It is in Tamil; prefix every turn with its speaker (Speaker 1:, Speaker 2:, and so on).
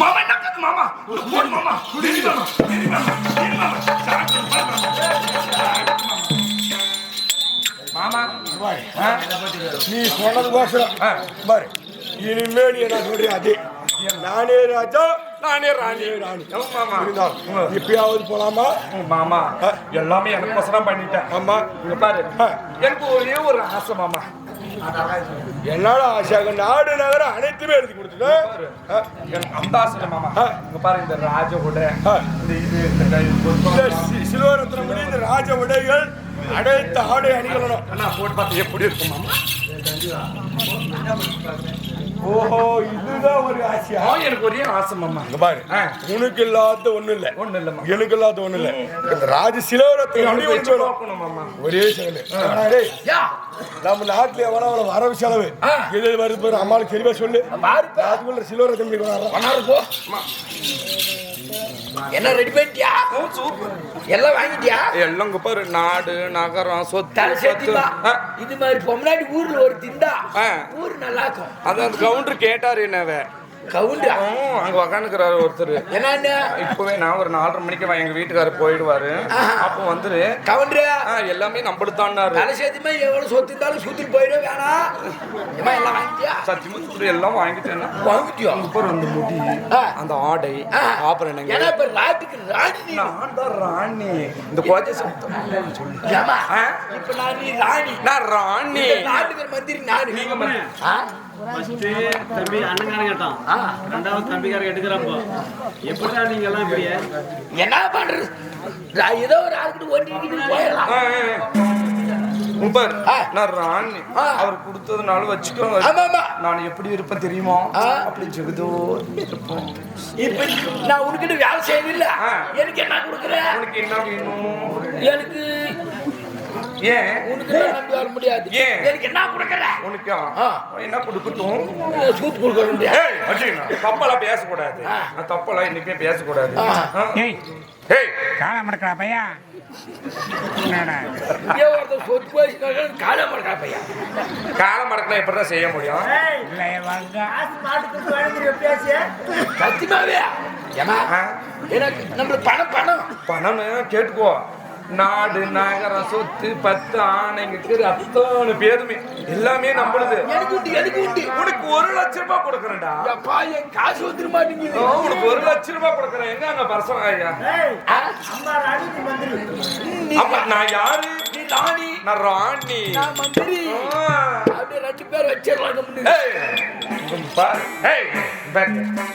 Speaker 1: மாமா என்ன கத்து மாமா? போடு மாமா. இடி மாமா. இடி மாமா. இடி மாமா. சாப்பிடு, பாரு மாமா. மாமா ஆ?
Speaker 2: நீ சொன்னது கோசரம். பாரு. இனிமே நீ என்ன சொல்றியா அதே. நானே ராஜா
Speaker 1: நானே ராணி.
Speaker 2: ராணி.
Speaker 1: மாமா?
Speaker 2: இப்பயாவது போலாமா?
Speaker 1: மாமா. எல்லாமே எனக்கு கொசரம் பண்ணிட்டேன்.
Speaker 2: ஆமா.
Speaker 1: பாரு. எனக்கு ஒரே ஒரு ஆசை மாமா.
Speaker 2: என்னால ஆசையாக நாடு நகரம் அனைத்துமே எழுதி கொடுத்துட்டேன்
Speaker 1: ஆசை இல்லை மாமா. இங்க பாரு இந்த ராஜகுட
Speaker 2: ஆ.
Speaker 1: இந்த இது இந்த கை-
Speaker 2: இந்த ராஜ உடைகள் அனைத்து ஆடை
Speaker 1: அண்ணா போட்டு பார்த்து எப்படி இருக்கும் மாமா?
Speaker 2: ஓஹோ இதுதான் ஒரு
Speaker 1: எனக்கு ஆசை மாமா.
Speaker 2: இங்க பாரு. உனக்கு இல்லாத ஒண்ணு இல்ல
Speaker 1: ஒண்ணு இல்ல
Speaker 2: எனக்கு இல்லாத ஒண்ணு இல்ல இந்த ராஜ ஒன்று ஒரே நம்ம நாட்டுல எவனா அவளை வரவு செலவு. எது வருது பாரு அம்மாளுக்கு தெளிவா சொல்லு.
Speaker 1: பாருப்பா
Speaker 3: என்ன ரெடி பண்ணிட்டியா?
Speaker 1: சூப்பர்
Speaker 3: எல்லாம் வாங்கிட்டியா?
Speaker 1: எல்லாம் பாரு நாடு நகரம் சொத்து சொத்து.
Speaker 3: இது மாதிரி பொம்னாடி ஊர்ல ஒரு திண்டா. ஊர் நல்லா இருக்கும்
Speaker 1: அது அந்த கவுண்டர் கேட்டாரு என்னவ?
Speaker 3: கவுண்டா?
Speaker 1: அங்க உக்காந்துக்கிறாரு ஒருத்தர்.
Speaker 3: என்னன்னு?
Speaker 1: இப்பவே நான் ஒரு நாலரை மணிக்கு எங்க வீட்டுக்காரர் போயிடுவாரு. அப்போ வந்துரு.
Speaker 3: கவுண்டரு
Speaker 1: ஆ, எல்லாமே நம்மளுதான்னாரு
Speaker 3: தலை சேர்த்துமா எவ்வளவு சொத்து இருந்தாலும் சுத்திட்டு போயிட வேணாம். எல்லாம் வாங்கிட்டியா?
Speaker 1: சத்தியமுத்து எல்லாம் வாங்கிட்டேன்னா?
Speaker 3: வாங்கிட்டியோ?
Speaker 1: அப்புறம் அந்த முடி. அந்த ஆடை
Speaker 3: ஏன்னா இப்ப ராட்டுக்கு ராணி.
Speaker 1: நான் தான் ராணி. இந்த கோஜை சத்தம் சொல்லு.
Speaker 3: ஏம்மா,
Speaker 1: ஆ?
Speaker 3: இப்ப நான் நீ ராணி.
Speaker 1: நான் ராணி.
Speaker 3: இந்த நாட்டுக்கு மந்திரி நானு.
Speaker 1: நீங்க
Speaker 4: தம்பி கேட்டான். ரெண்டாவது தம்பிக்காரன் எடுக்கிறப்போ. எப்படிடா நீங்க எல்லாம் இப்படியே?
Speaker 3: என்ன பண்றது? நான் ஏதோ ஒரு ஆளுக்கு ஓட்டிட்டு போயிடலாம்.
Speaker 1: நான் ராணி. அவர் கொடுத்ததுனால வச்சுக்கோங்க. நான் எப்படி இருப்பேன் தெரியுமா. அப்படி ஜெகதோ இருப்போம்.
Speaker 3: இப்ப நான் உனக்கிட்ட வேலை செய்யல
Speaker 1: ஆ.
Speaker 3: எனக்கு என்ன கொடுக்குற?
Speaker 1: உனக்கு என்ன வேணும்?
Speaker 3: எனக்கு
Speaker 1: ஏன்?
Speaker 3: உனக்கு நம்பி வர முடியாது?
Speaker 1: ஏன்?
Speaker 3: எனக்கு என்ன கொடுக்குற?
Speaker 1: உனக்கு. என்ன கொடுக்கட்டும்?
Speaker 3: சூத் கொடுக்க முடியாது
Speaker 1: தப்பெல்லாம் பேசக்கூடாது. நான் தப்பெல்லாம் இன்னைக்கே பேசக்கூடாது?
Speaker 5: ஏய்.
Speaker 1: ஏய்.
Speaker 5: காலை மடக்கா பையா.
Speaker 3: காலம்
Speaker 1: காலம் மடக்கலாம் எப்படிதான் செய்ய முடியும்.
Speaker 5: இல்லை வாங்க.
Speaker 3: சத்தியமாவே? ஏமா
Speaker 1: ஆ?
Speaker 3: எனக்கு நம்மளுக்கு பணம் பணம்.
Speaker 1: பணம் கேட்டுக்கோ. நாடு நகரம் சொத்து பத்து ஆணைங்க அத்தனை பேருமே. எல்லாமே நம்மளுது. உனக்கு ஒரு லட்ச ரூபாய் கொடுக்குறேன்டா.
Speaker 3: காசு வந்துட மாட்டேங்குது
Speaker 1: உனக்கு ஒரு லட்ச ரூபாய் கொடுக்குறேன். எங்க அங்க பர்சன் ஐயா அப்ப நான் யாரு?
Speaker 3: ராணி.
Speaker 1: நான் ராணி.
Speaker 3: நான் மந்திரி. அப்படியே ரெண்டு பேர் வச்சிடலாம்
Speaker 1: பாரு.